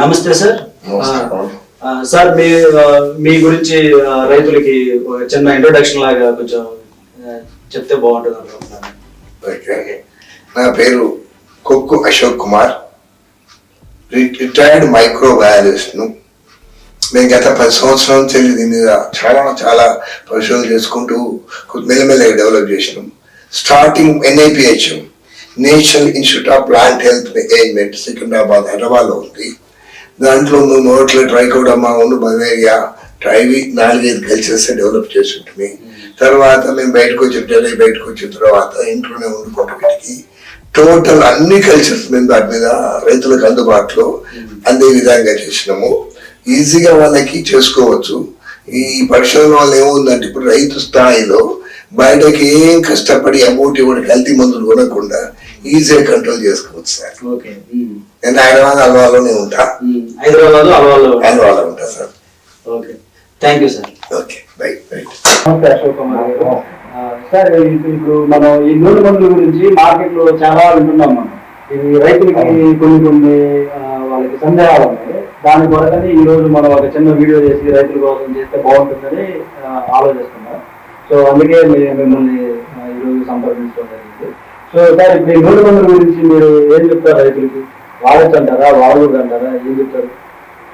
నమస్తే sir. Sir మీ మీ గురించి రైతులకి చిన్న ఇంట్రొడక్షన్ లాగా కొంచెం చెప్తే బాగుంటుంది అనుకుంటున్నాను. నా పేరు కొక్కు అశోక్ కుమార్. రిటైర్డ్ మైక్రో బయాలజిస్ట్ను నేను గత పది సంవత్సరాల నుంచి దీని మీద చాలా చాలా పరిశోధన చేసుకుంటూ మెల్లమెల్లగా డెవలప్ చేసినాం. Starting NIPH National Institute of Plant Health Management Secunderabad హైదరాబాద్లో ఉంది. దాంట్లో మొదట్లో ట్రైకోడమా ఉండు బవేరియా ట్రైవి నాలుగైదు కల్చర్స్ డెవలప్ చేస్తుంటుంది తర్వాత మేము బయటకు వచ్చి ఢిల్లీ బయటకు వచ్చిన తర్వాత ఇంట్లోనే ఉండుకుంటాం వీటికి. టోటల్ అన్ని కల్చర్స్ మేము దాని మీద రైతులకు అందుబాటులో అందే విధంగా చేసినాము. ఈజీగా వాళ్ళకి చేసుకోవచ్చు. ఈ పరిశ్రమ వల్ల ఏముందంటే ఇప్పుడు రైతు స్థాయిలో బయటకి ఏం కష్టపడి అమౌంట్ ఇవ్వడం కల్తీ మందులు కొనకుండా ఈజీగా కంట్రోల్ చేసుకోవచ్చు సార్. ఓకే నేను హైదరాబాద్ అల్వాలోనే ఉంటా. హైదరాబాద్ అల్వాలో ఉంటా. Sir. Okay. Thank you sir. Okay. గారు. ఆ, సార్ ఇప్పుడు మనం ఈ నూనె మందుల గురించి మార్కెట్లో చాలా వింటున్నాం మనం. ఇది రైతులకి కొన్ని కొన్ని వాళ్ళకి సందేహాలు ఉన్నాయి. దాని కొరకని ఈ రోజు మనం ఒక చిన్న వీడియో చేసి రైతుల కోసం చేస్తే బాగుంటుందని ఆలోచిస్తున్నాం. సో అందుకే మే- మిమ్మల్ని ఆ, ఈ రోజు సంప్రదించడం జరిగింది. సో సార్ ఇప్పుడు ఈ నూనె మందుల గురించి మీరు ఏం చెప్తారు రైతులకి? వాడచ్చు అంటారా అంటారా ఏం చెప్తారు?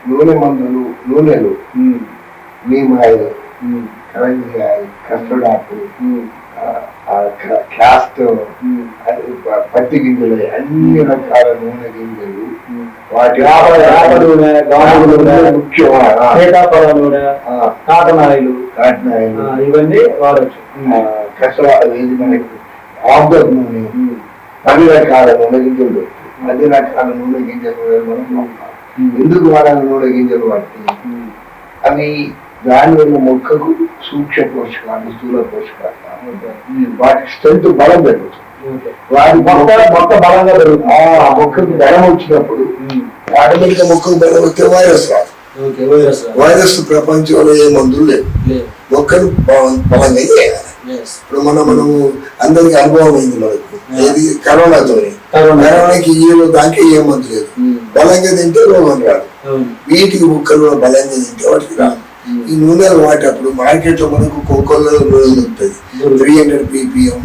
నూనె మందులు నూనెలు. Neem oil karanji oil custard apple caste పత్తి గింజలు అన్ని రకాల నూనె గింజలు. వాటి సీతాఫల నూనె కాటన్ ఆయిల్ కాటన్ ఆయిల్ ఇవన్నీ వాడచ్చు. మనకి ఆబ్దర్ నూనె. పది రకాల నూనె గింజలు. పది రకాల నూనె గింజలు మనం. ఎందుకు వాడాలి నూనె గింజలు వాడితే? అవి దాని వల్ల మొక్కకు సూక్ష్మ పోషకాలు స్థూల పోషకాలు వాటి స్ట్రెంత్ బలం పెరుగుతుంది. వాటి మొక్క మొక్క బలంగా పెరుగుతుంది. ఆ మొక్కకి బలం వచ్చినప్పుడు ఆటోమేటిక్ మొక్కకు బలం వస్తే వైరస్ రాదు. వైరస్ వైరస్ ప్రపంచంలో ఏ మందులు లేవు. మొక్కను బలం- బలంగా చేయాలి? ఇప్పుడు మనం మనము అందరికి అనుభవం అయింది మనకు ఏది? కరోనాతో కరోనా. కరోనాకి ఈ దానికి ఏ మందు లేదు. బలంగా తింటే రోగం రాదు. వీటికి ముక్కలు బలంగా తింటే వాటికి రాదు. ఈ నూనెలు వాటప్పుడు మార్కెట్లో మనకు కోకోలో నూనె దొరుకుతుంది. Three hundred PPM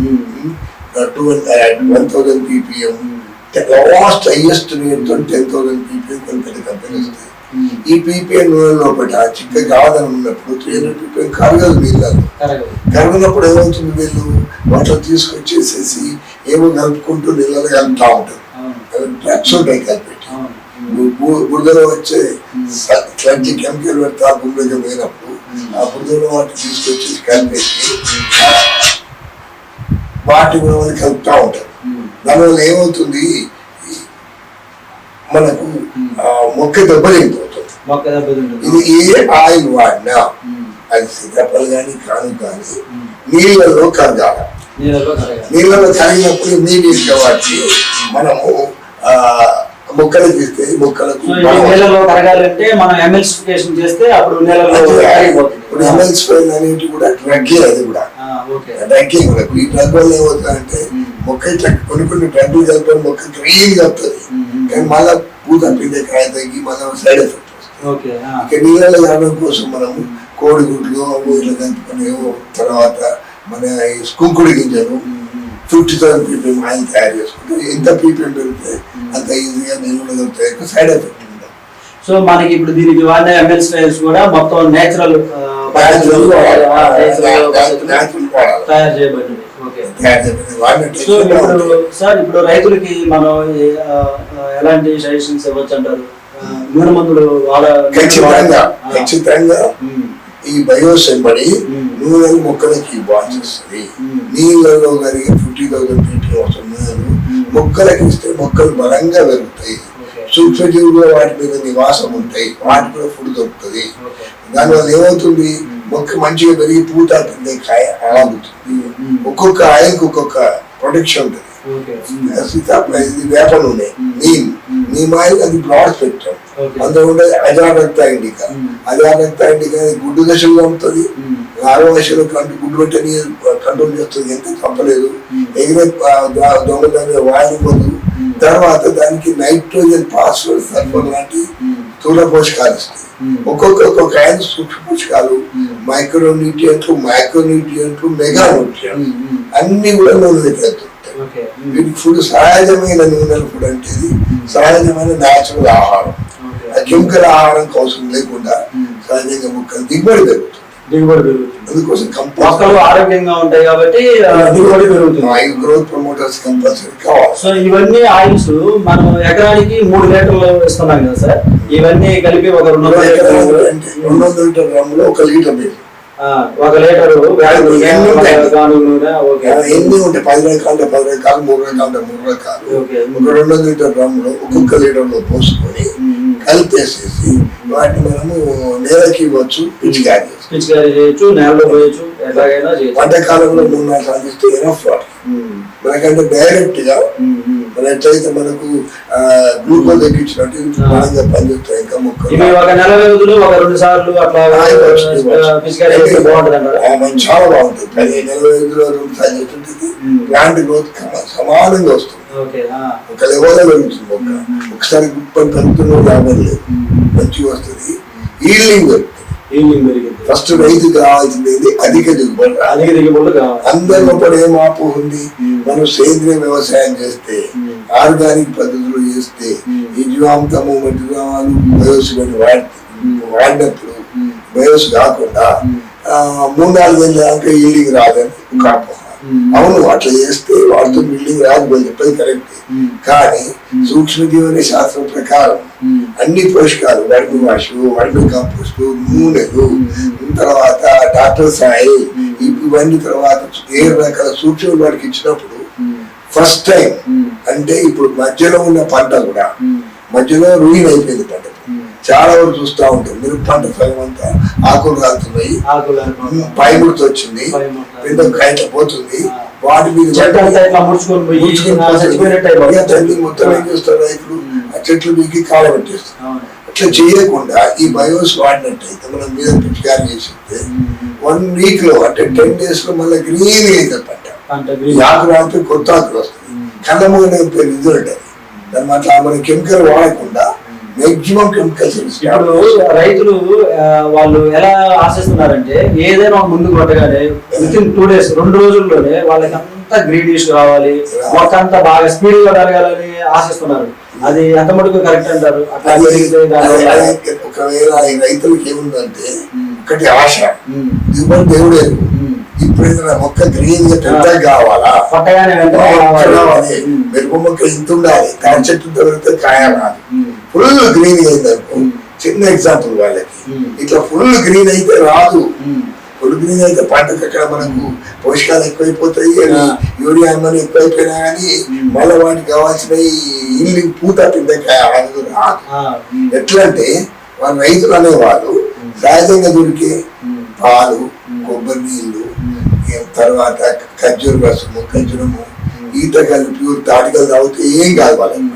two one thousand PPM. Last highest rate ten thousand PPM కొన్ని పెద్ద ఈ పీపీఎం నూనె లోపల చిక్క కావాలని ఉన్నప్పుడు త్రీ హండ్రెడ్ పీపీఎం కరగదు. కరెక్ట్ కరిగినప్పుడు ఏమవుతుంది వీళ్ళు? వాటిలో తీసుకొచ్చేసేసి ఏమో కలుపుకుంటూ నీళ్ళలో కలుపుతా ఉంటారు. డ్రగ్స్ ఉంటాయి కలిపెట్టి బురదలో వచ్చే క్లంచి కెమికల్ పెడతా బురదగా పోయినప్పుడు ఆ బురదలో వాటిని తీసుకొచ్చి కలిపేసి వాటి కూడా వాళ్ళు కలుపుతా ఉంటారు. దానివల్ల ఏమవుతుంది? మనకు మొక్క మొక్క దెబ్బతింటుంది. ఇది ఏ ఆయిల్ వాడినా అది సీతాఫలం కానీ కాను కానీ నీళ్ళలో కరగాలి. నీళ్ళలో కరిగినప్పుడు గా వాటికి మనము ఆ మొక్కలకు ఇస్తే మొక్కలకు ఇప్పుడు ఎంఎల్స్ ఫైల్ అనేది కూడా డ్రగ్ అది కూడా. డ్రగ్గే మనకు. ఈ డ్రగ్ వల్ల ఏమవుతుందంటే మొక్క ఇట్లా కొన్ని కొన్ని డ్రగ్లు కలిపి మొక్క గ్రీన్ వస్తుంది కానీ మళ్ళా పూత పిండే కాయ తగ్గి మళ్ళీ సైడ్ ఎఫెక్ట్ వస్తుంది. ఇక నీళ్ళలో కలవడం కోసం మనము కోడిగుడ్లు అవి ఇట్లా కలుపుకొని తర్వాత మన కుంకుడు గింజలు ఫిఫ్టీ థౌసండ్ పీపీఎం ఆయిల్ తయారు చేసుకుంటే ఎంత పీపీఎం పెరిగితే అంత ఈజీగా నీళ్ళు దొరుకుతాయి సైడ్ ఎఫెక్ట్ సో మనకి ఇప్పుడు దీనికి వాడిన ఎంఎల్ స్టైల్స్ కూడా మొత్తం నేచురల్. తయారు చేయబడింది. సో ఇప్పుడు సార్ ఇప్పుడు రైతులకి మనం ఎలాంటి సజెషన్స్ ఇవ్వచ్చు అంటారు నూనె మందులు ఖచ్చితంగా ఖచ్చితంగా ఈ బయోస్ ఎంబడి మ్మ్. నూనెలు మొక్కలకి వస్తుంది మ్మ్. నీళ్ళలో కరిగి ఫిఫ్టీ థౌసండ్ పీపీ వస్తుంది నూనెలు. మొక్కలకి ఇస్తే మొక్కలు బలంగా పెరుగుతాయి. సూక్ష్మజీవులు వాటి మీద నివాసం ఉంటాయి వాటి కూడా ఫుడ్ దొరుకుతుంది. దానివల్ల ఏమవుతుంది మొక్క మంచిగా పెరిగి పూత పిండే కాయ ఆగుతుంది మ్మ్. ఒక్కొక్క ఆయిల్కి ఒక్కొక్క ప్రొటెక్షన్ ఉంటుంది సీతాఫలం ఇది వేప నూనె. నీమ్ మ్మ్. నీమ్ ఆయిల్ అది బ్రాడ్ స్పెక్ట్రమ్. అందులో ఉండేది అజారక్త ఇండికా మ్మ్. అజారక్త ఇండికా గుడ్డు దశలో ఉంటుంది ఉమ్, ఆరో దశలో కంటి గుడ్డు పెట్టని కంట్రోల్ చేస్తుంది ఎంత తప్పలేదు మ్మ్. ఎగిరే దొంగ దాని వాయు ఇవ్వదు మ్మ్. తర్వాత దానికి నైట్రోజన్ ఫాస్ఫరస్ సల్ఫర్ లాంటి స్థూల పోషకాలు ఇస్తాయి Hmm. ఒక్కొక్క ఒక్కొక్క ఆయన సూక్ష్మ పోషకాలు Hmm. మైక్రో న్యూట్రియంట్లు మైక్రో న్యూట్రియంట్లు మెగా న్యూట్రియంట్లు ఉమ్. అన్ని కూడా నూనె దగ్గర దొరుకుతాయి ఓకే ఉమ్. వీటి ఫుడ్ సహజమైన నూనెల ఫుడ్ అంటే సహజమైన న్యాచురల్ ఆహారం. కెమికల్ ఆహారం అవసరం లేకుండా. సహజంగా ముక్కలు దిగుబడి పెరుగుతుంది. దిగుబడి పెరుగుతుంది. అందుకోసం కంపల్సరీ. ఆరోగ్యంగా ఉంటాయి కాబట్టి దిగుబడి పెరుగుతుంది. ఆయిల్ గ్రోత్ ప్రమోటర్స్ కంపల్సరీ కావాలి. సో ఇవన్నీ ఆయిల్స్ మనం ఎకరానికి మూడు లీటర్లు ఇస్తున్నాం కదా సార్. ఇవన్నీ కలిపి ఒక రెండు వందల లీటర్లు రెండు వందల లీటర్ డ్రమ్లో ఒక లీటర్ ఆ, ఒక లీటరు ఎన్ని ఉంటాయి? పది రకాలు పది రకాలు మూడు రకాలు మూడు రకాలు. ఒక రెండు వందల లీటర్ డ్రమ్లో ఒక్కొక్క లీటర్లో పోసుకొని. కలిపేసేసి వాటిని మనము నేలకి ఇవ్వచ్చు పిచికారి. పిచికారీ చేయొచ్చు నేలలో పోయొచ్చు ఎలాగైనా వంటకాలంలో మూడు నాలుగు సార్లు ఇస్తే ఎనఫ్ వాటర్ మనకంటే డైరెక్ట్గా. మన ఎట్లయితే మనకు గ్లూకోజ్ ఎక్కించినట్టు. బలంగా పనిచేస్తాయి ఇంకా మొక్కలు. ఒక నెల ఒక రెండు సార్లు అట్లా చాలా బాగుంటుంది. పదిహేను ఇరవై ఐదులో రెండు సార్లు చేస్తుంటుంది ఉమ్. ప్లాంట్ గ్రోత్ సమానంగా వస్తుంది. ఒక లెవెల్లో పెరుగుతుంది ఒకసారి గుప్పని పెరుగుతున్న లాభం లేదు. మంచిగా వస్తుంది. ఈల్డింగ్ పెరిగింది ఫస్ట్ రైతుకు కావాల్సింది? అధిక దిగుబడి. అధిక కావాలి అందరి లోపల ఏం ఆపు ఉంది. మనం సేంద్రియ వ్యవసాయం చేస్తే. ఆర్గానిక్ పద్ధతిలో చేస్తే. ఈ జీవామృతము మట్టి ద్రావాలు బయోస్ వాడి. వాడినప్పుడు. బయోస్ కాకుండా మూడు నాలుగు దాకా ఈల్డింగ్ రాదని. మ్మ్. అవును అట్లా చేస్తే వాటితో బిల్డింగ్ రాదు వాళ్ళు చెప్పేది కరెక్ట్ మ్మ్. కానీ సూక్ష్మజీవన శాస్త్రం ప్రకారం. అన్ని పోషకాలు వర్మి వాషు వర్మి కంపోస్టు నూనెలు తర్వాత డాక్టర్ సాయి ఇవన్నీ తర్వాత ఏ రకాల సూక్ష్మ వాడికి ఇచ్చినప్పుడు. First time. అంటే ఇప్పుడు మధ్యలో ఉన్న పంట కూడా. మధ్యలో రూయిన్ అయిపోయింది పంట. చాలా వరకు చూస్తూ ఉంటాం. మీరు పంట సగం అంతా ఆకులు రాలుతున్నాయి. ఆకులు పై ముడత వచ్చింది. పెద్ద కాయట పోతుంది. వాటి మీద. తల్లి మొత్తం ఏం చేస్తారు రైతులు ఆ చెట్లు మీకు కాలబెట్టేస్తారు అవును. అట్లా చేయకుండా ఈ బయోస్ వాడినట్టయితే మనం మీద పిచికారి చేసిస్తే వన్ వీక్లో అంటే టెన్ డేస్లో మళ్ళీ గ్రీన్ అవుతుంది పంట. ఆకు రాలితే కొత్త ఆకులు వస్తుంది మ్మ్. కళ్ళముగా రిజల్ట్ అది దాని అట్లా మనం కెమికల్ వాడకుండా మాక్సిమం కెమికల్స్ ఇప్పుడు రైతులు వాళ్ళు ఎలా ఆశిస్తున్నారంటే ఏదైనా ముందుకు కొట్టగానే విత్ ఇన్ టూ డేస్ రెండు రోజుల్లోనే వాళ్ళకి అంతా గ్రీనిష్ కావాలి మొక్క అంతా బాగా స్పీడ్గా పెరగాలని ఆశిస్తున్నారు. అది ఎంత మటుకు కరెక్ట్ అంటారు? అట్లా జరిగితే ఒకవేళ రైతులకి ఏముందంటే. ఒకటి ఆశ. దిగుబడి దేవుడే. ఇప్పుడు మొక్క గ్రీన్గా పెద్దగా కావాలా? రావాలి. రావాలి మెరుపు మొక్క ఇంత ఉండాలి. కాయ చెట్టు దొరికితే కాయ రాదు ఫుల్ గ్రీన్ అయిందనుకో. చిన్న ఎగ్జాంపుల్ వాళ్ళకి. ఇట్లా ఫుల్ గ్రీన్ అయితే రాదు. ఫుల్ గ్రీన్ అయితే పంటకు అక్కడ మనకు పోషకాలు ఎక్కువైపోతాయి. యూరియా మనం ఎక్కువైపోయినా కానీ. మళ్ళీ వాటికి కావాల్సిన ఈ ఇల్లు పూత పిందకాయ అనేది రాదు ఎట్లా అంటే వాళ్ళ రైతులు అనేవాళ్ళు సహజంగా దొరికే పాలు కొబ్బరి నీళ్ళు ఏం తర్వాత ఖర్జూర రసము ఖర్జూరము ఈతకాయలు ప్యూర్ తాటికలు తాగితే ఏం కాదు వాళ్ళకి.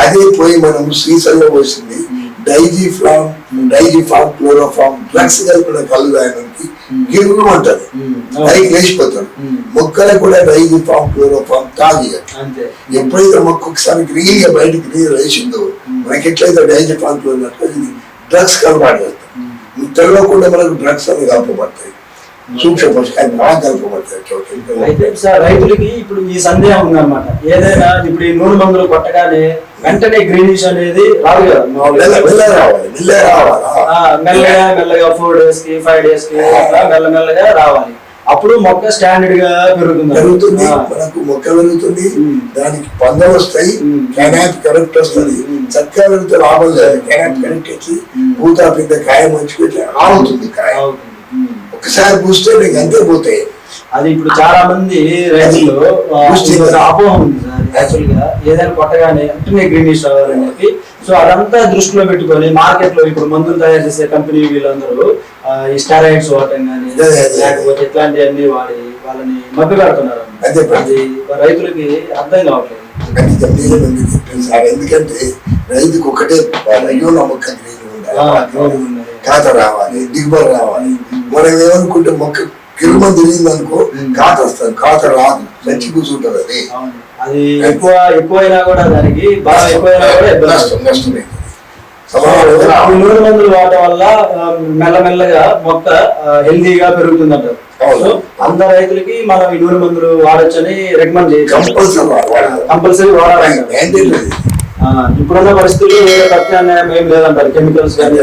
అదే పోయి మనం శ్రీశైలం పోసింది. Daisy form Daisy form chloroform drugs కలిపిన కళ్ళు తాగడానికి గిరుగు ఉంటది ఉమ్, పైకి లేచిపోతాడు ఉమ్. మొక్కలకు కూడా డైజీ ఫామ్ క్లోరోఫామ్ తాగి అంతే. ఎప్పుడైతే మొక్క ఒకసారి గ్రీన్గా బయటకు నీరు వేసిందో మనకి ఎట్లయితే డైజీ ఫామ్ క్లోరోఫామ్ ఇది డ్రగ్స్ కలవాడు చేస్తాం తెలియకుండా మనకు డ్రగ్స్ అనేవి కలపబడతాయి సూక్ష్మ పోషకాలు బాగా అయితే సార్ రైతులకి ఇప్పుడు ఈ సందేహం ఉందన్నమాట ఏదైనా ఇప్పుడు ఈ నూనె మందులు కొట్టగానే వెంటనే గ్రీనిష్ అనేది రాదు కదా రావాలి మెల్లగా మెల్లగా ఫోర్ డేస్కి ఫైవ్ డేస్కి మెల్లమెల్లగా మెల్ల మెల్లగా రావాలి అప్పుడు మొక్క స్టాండర్డ్గా పెరుగుతుంది పెరుగుతుంది మనకు మొక్క పెరుగుతుంది దానికి పందలు వస్తాయి కెనాప్ కరెక్ట్ వస్తుంది చక్కగా పెడితే లాభం లేదు కెనాప్ కరెక్ట్ వచ్చి పూత పెద్ద కాయ మంచి పెట్టి ఆగుతుంది కాయ ఒకసారి పూస్తే నీకు అంతే పోతాయి. అది ఇప్పుడు చాలా మంది రైతులు. అపోహ ఉంది సార్ యాక్చువల్గా. ఏదైనా కొట్టగానే వెంటనే గ్రీనిష్ రావాలని చెప్పి. సో అదంతా దృష్టిలో పెట్టుకొని మార్కెట్లో ఇప్పుడు మందులు తయారు చేసే కంపెనీ వీళ్ళందరూ ఈ స్టెరాయిడ్స్ వాడటం కానీ. లేకపోతే ఇట్లాంటివన్నీ వాడి వాళ్ళని మభ్య పెడుతున్నారు అదే రైతులకి అర్థం కావట్లేదు. ఎందుకంటే రైతుకు ఒకటే అయ్యో నా మొక్క గ్రీన్ ఆ, green ఉండాలి ఉండాలి. ఖాతా రావాలి దిగుబడి రావాలి. మనం ఏమనుకుంటే మొక్క కిరుమ తిరిగింది అనుకో. ఖాత వస్తుంది ఖాత రాదు చచ్చి కూర్చుంటది అది. అది ఎక్కువ ఎక్కువైనా కూడా దానికి బాగా ఎక్కువైనా కూడా నష్టం నష్టమే. నూనె మందులు వాడటం వల్ల మెల్లమెల్లగా మొక్క హెల్దీగా పెరుగుతుందంట. సో అందరు రైతులకి మనం ఈ నూనె మందులు వాడొచ్చని రికమెండ్ చేయాలి కంపల్సరీ వాడాలి ఇప్పుడున్న పరిస్థితుల్లో వేరే ప్రత్యామ్నాయం ఏం లేదంటారు కెమికల్స్ కానీ.